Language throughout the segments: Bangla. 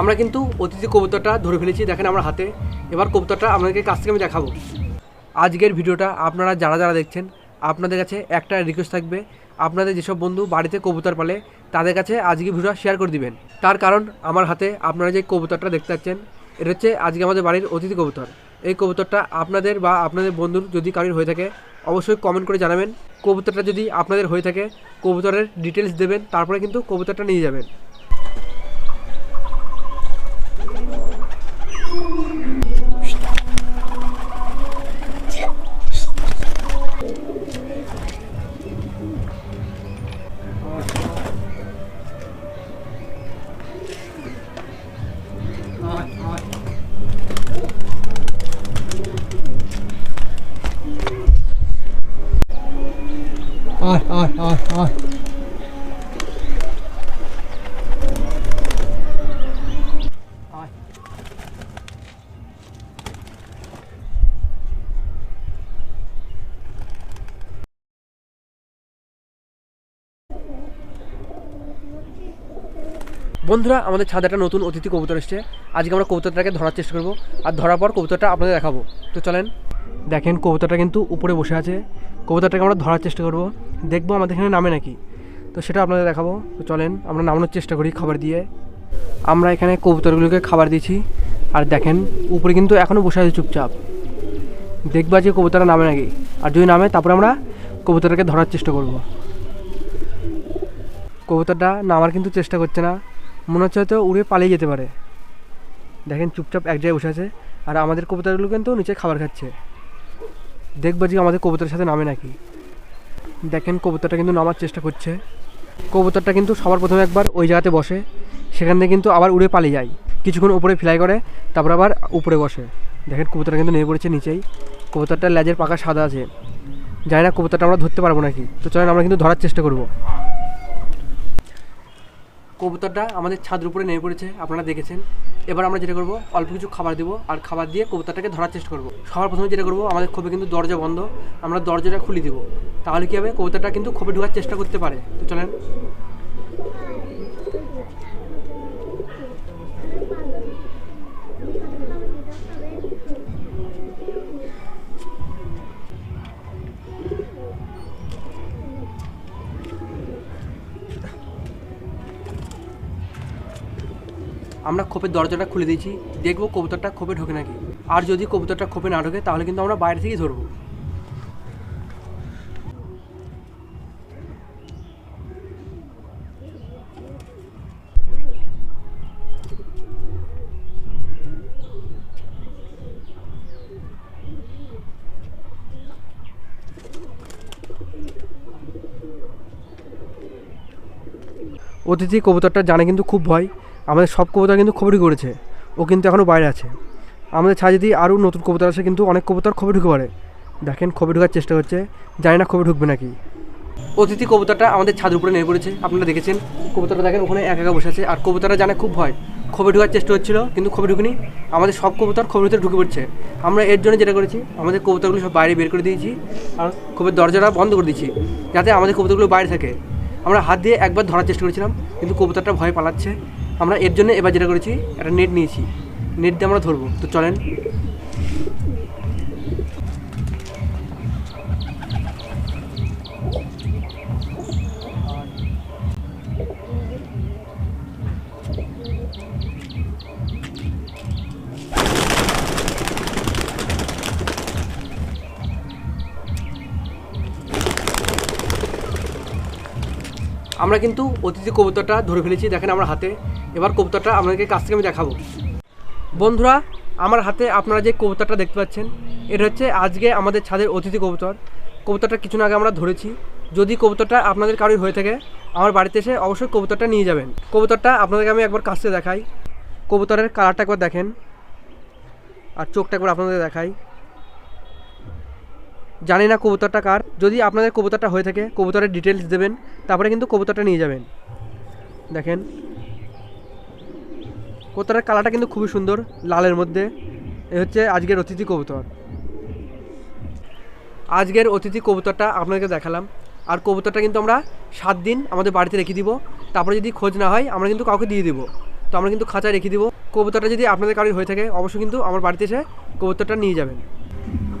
আমরা কিন্তু অতিথি কবুতরটা ধরে ফেলেছি, দেখেন আমার হাতে। এবার কবুতরটা আপনাদেরকে কাছ থেকে আমি দেখাবো। আজকের ভিডিওটা আপনারা যারা যারা দেখছেন, আপনাদের কাছে একটা রিকোয়েস্ট থাকবে। আপনাদের যেসব বন্ধু বাড়িতে কবুতর পালে, তাদের কাছে আজকে ভিডিওটা শেয়ার করে দিবেন। তার কারণ আমার হাতে আপনারা যে কবুতরটা দেখতে পাচ্ছেন, এটা হচ্ছে আজকে আমাদের বাড়ির অতিথি কবুতর। এই কবুতরটা আপনাদের বা আপনাদের বন্ধুর যদি কারোর হয়ে থাকে, অবশ্যই কমেন্ট করে জানাবেন। কবুতরটা যদি আপনাদের হয়ে থাকে, কবুতরের ডিটেলস দেবেন, তারপরে কিন্তু কবুতরটা নিয়ে যাবেন। আয় আয় বন্ধুরা, আমাদের ছাদে একটা নতুন অতিথি কবুতর এসছে। আজকে আমরা কবুতরটাকে ধরার চেষ্টা করব। আর ধরার পর কবুতরটা আপনাদের দেখাবো। তো চলেন, দেখেন কবুতরটা কিন্তু উপরে বসে আছে। কবুতরটাকে আমরা ধরার চেষ্টা করব। দেখব আমাদের এখানে নামে নাকি। তো সেটা আপনাদের দেখাবো। তো চলেন, আমরা নামানোর চেষ্টা করি খাবার দিয়ে। আমরা এখানে কবুতরগুলোকে খাবার দিয়েছি। আর দেখেন, উপরে কিন্তু এখনও বসে আছে চুপচাপ। দেখবা যে কবুতরটা নামে নাকি। আর যদি নামে, তারপরে আমরা কবুতরটাকে ধরার চেষ্টা করব। কবুতরটা নামার কিন্তু চেষ্টা করছে না। মনে হচ্ছে হয়তো উড়ে পালিয়ে যেতে পারে। দেখেন, চুপচাপ এক জায়গায় বসে আছে। আর আমাদের কবুতরগুলো কিন্তু নিচে খাবার খাচ্ছে। দেখব যে আমাদের কবুতরের সাথে নামে নাকি। দেখেন, কবুতরটা কিন্তু নামার চেষ্টা করছে। কবুতরটা কিন্তু সবার প্রথমে একবার ওই জায়গাতে বসে, সেখান থেকে কিন্তু আবার উড়ে পালিয়ে যায়। কিছুক্ষণ উপরে ফ্লাই করে, তারপর আবার উপরে বসে। দেখেন, কবুতরটা কিন্তু নেমে পড়েছে নিচেই। কবুতরটা লেজের পাকা সাদা আছে। জানি না কবুতরটা আমরা ধরতে পারব নাকি। তো চলেন, আমরা কিন্তু ধরার চেষ্টা করব। কবুতরটা আমাদের ছাদের উপরে নেমে পড়েছে, আপনারা দেখেছেন। এবার আমরা যেটা করব, অল্প কিছু খাবার দেবো আর খাবার দিয়ে কবুতরটাকে ধরার চেষ্টা করব। সবার প্রথমে যেটা করব, আমাদের খোপে কিন্তু দরজা বন্ধ, আমরা দরজাটা খুলে দিব। তাহলে কী হবে, কবুতরটা কিন্তু খোপে ঢোকার চেষ্টা করতে পারে। তো চলেন। আমরা খোপের দরজাটা খুলে দিয়েছি, দেখব কবুতরটা খোপে ঢোকে নাকি। আর যদি কবুতরটা খোপে না ঢোকে, তাহলে কিন্তু আমরা বাইরে থেকেই ধরবো। অতিথি কবুতরটা জানে কিন্তু খুব ভয়। আমাদের সব কবুতর কিন্তু খবরই করেছে। ও কিন্তু এখনও বাইরে আছে। আমাদের ছাদ যদি আরও নতুন কবুতর আসে, কিন্তু অনেক কবুতর খবর ঢুকে পারে দেখেন, খবর ঢোকার চেষ্টা করছে জানি না খবর ঢুকবে নাকি। অতিথি কবুতরটা আমাদের ছাদের উপরে নেমে পড়েছে। আপনারা দেখেছেন, কবুতরটা দেখেন, ওখানে একা একা বসে আছে। আর কবুতরটা জানে খুব ভয়। খবর ঢোকার চেষ্টা হচ্ছিল, কিন্তু খবর ঢুকেনি। আমাদের সব কবুতর খবর ভিতরে ঢুকে পড়ছে। আমরা এর জন্য যেটা করেছি, আমাদের কবুতরগুলো সব বাইরে বের করে দিয়েছি। আর খবরের দরজাটা বন্ধ করে দিয়েছি, যাতে আমাদের কবুতরগুলো বাইরে থাকে। আমরা হাত দিয়ে একবার ধরার চেষ্টা করেছিলাম, কিন্তু কবুতরটা ভয় পালাচ্ছে। আমরা এর জন্য এবার যেটা করেছি, একটা নেট নিয়েছি। নেট দিয়ে আমরা ধরবো। তো চলেন। আমরা কিন্তু অতিথি কবুতরটা ধরে ফেলেছি, দেখেন আমার হাতে। এবার কবুতরটা আপনাদেরকে কাছ থেকে আমি দেখাবো। বন্ধুরা, আমার হাতে আপনারা যে কবুতরটা দেখতে পাচ্ছেন, এটা হচ্ছে আজকে আমাদের ছাদের অতিথি কবুতর। কবুতরটা কিছুদিন আগে আমরা ধরেছি। যদি কবুতরটা আপনাদের কারোর হয়ে থাকে, আমার বাড়িতে এসে অবশ্যই কবুতরটা নিয়ে যাবেন। কবুতরটা আপনাদেরকে আমি একবার কাছ থেকে দেখাই। কবুতরের কালারটা একবার দেখেন। আর চোখটা একবার আপনাদের দেখাই। জানি না কবুতরটা কার। যদি আপনাদের কবুতরটা হয়ে থাকে, কবুতরের ডিটেলস দেবেন, তারপরে কিন্তু কবুতরটা নিয়ে যাবেন। দেখেন। কবুতরের কালারটা কিন্তু খুবই সুন্দর, লালের মধ্যে। এ হচ্ছে আজকের অতিথি কবুতর। আজকের অতিথি কবুতরটা আপনাদেরকে দেখালাম। আর কবুতরটা কিন্তু আমরা সাত দিন আমাদের বাড়িতে রেখে দিব। তারপরে যদি খোঁজ না হয়, আমরা কিন্তু কাউকে দিয়ে দিব। তো আমরা কিন্তু খাঁচায় রেখে দিব। কবুতরটা যদি আপনাদের কারোর হয়ে থাকে, অবশ্যই কিন্তু আমার বাড়িতে এসে কবুতরটা নিয়ে যাবেন।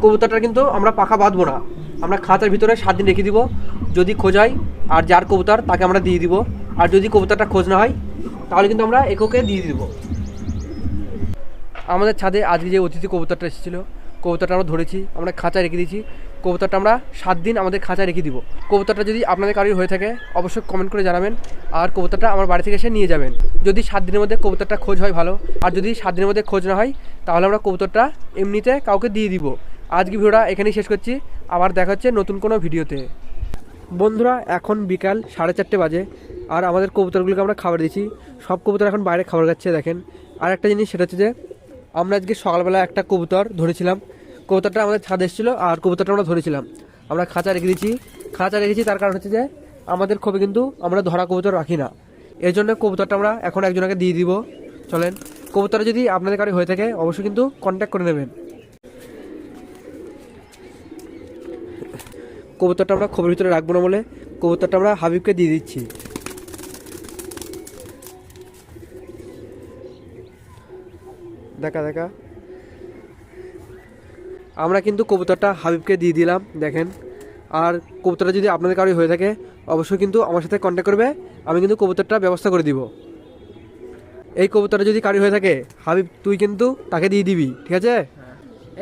কবুতরটা কিন্তু আমরা পাখা বাঁধবো না। আমরা খাঁচার ভিতরে সাত দিন রেখে দিব। যদি খোঁজ হয় আর যার কবুতর, তাকে আমরা দিয়ে দিব। আর যদি কবুতরটা খোঁজ না হয়, তাহলে কিন্তু আমরা এককে দিয়ে দিব। আমাদের ছাদে আজকে যে অতিথি কবুতরটা এসেছিল, কবুতরটা আমরা ধরেছি, আমরা খাঁচায় রেখে দিয়েছি। কবুতরটা আমরা সাত দিন আমাদের খাঁচায় রেখে দিব। কবুতরটা যদি আপনাদের কারোর হয়ে থাকে, অবশ্যই কমেন্ট করে জানাবেন। আর কবুতরটা আমার বাড়ি থেকে এসে নিয়ে যাবেন। যদি সাত দিনের মধ্যে কবুতরটা খোঁজ হয় ভালো, আর যদি সাত দিনের মধ্যে খোঁজ না হয়, তাহলে আমরা কবুতরটা এমনিতে কাউকে দিয়ে দিব। আজকে ভিডিওটা এখানেই শেষ করছি। আবার দেখা হচ্ছে নতুন কোনো ভিডিওতে। বন্ধুরা, এখন বিকাল সাড়ে চারটে বাজে, আর আমাদের কবুতরগুলোকে আমরা খাবার দিয়েছি। সব কবুতর এখন বাইরে খাবার খাচ্ছে, দেখেন। আর একটা জিনিস, সেটা হচ্ছে যে, আমরা আজকে সকালবেলা একটা কবুতর ধরেছিলাম। কবুতরটা আমাদের ছাদ এসেছিল, আর কবুতরটা আমরা ধরেছিলাম। আমরা খাঁচা রেখে দিয়েছি। খাঁচা রেখেছি, তার কারণ হচ্ছে যে, আমাদের ক্ষোভে কিন্তু আমরা ধরা কবুতর রাখি না। এর জন্য কবুতরটা আমরা এখন একজনকে দিয়ে দিব। চলেন কবুতর যদি আপনাদের কারও হয়ে থাকে, অবশ্যই কিন্তু কন্ট্যাক্ট করে নেবেন। কবুতরটা আমরা খবরের ভিতরে রাখব না বলে কবুতরটা আমরা হাবিবকে দিয়ে দিচ্ছি। দেখা দেখা। আমরা কিন্তু কবুতরটা হাবিবকে দিয়ে দিলাম, দেখেন। আর কবুতরটা যদি আপনাদের কারোই হয়ে থাকে, অবশ্যই কিন্তু আমার সাথে কন্ট্যাক্ট করবে, আমি কিন্তু কবুতরটা ব্যবস্থা করে দিব। এই কবুতরটা যদি কারি হয়ে থাকে, হাবিব, তুই কিন্তু তাকে দিয়ে দিবি, ঠিক আছে?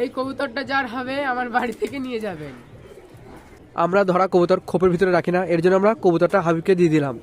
এই কবুতরটা যার হবে, আমার বাড়ি থেকে নিয়ে যাবেন। আমরা ধরা কবুতর খোপের ভিতরে রাখি না। এর জন্য আমরা কবুতরটা হাবিবকে দিয়ে দিলাম।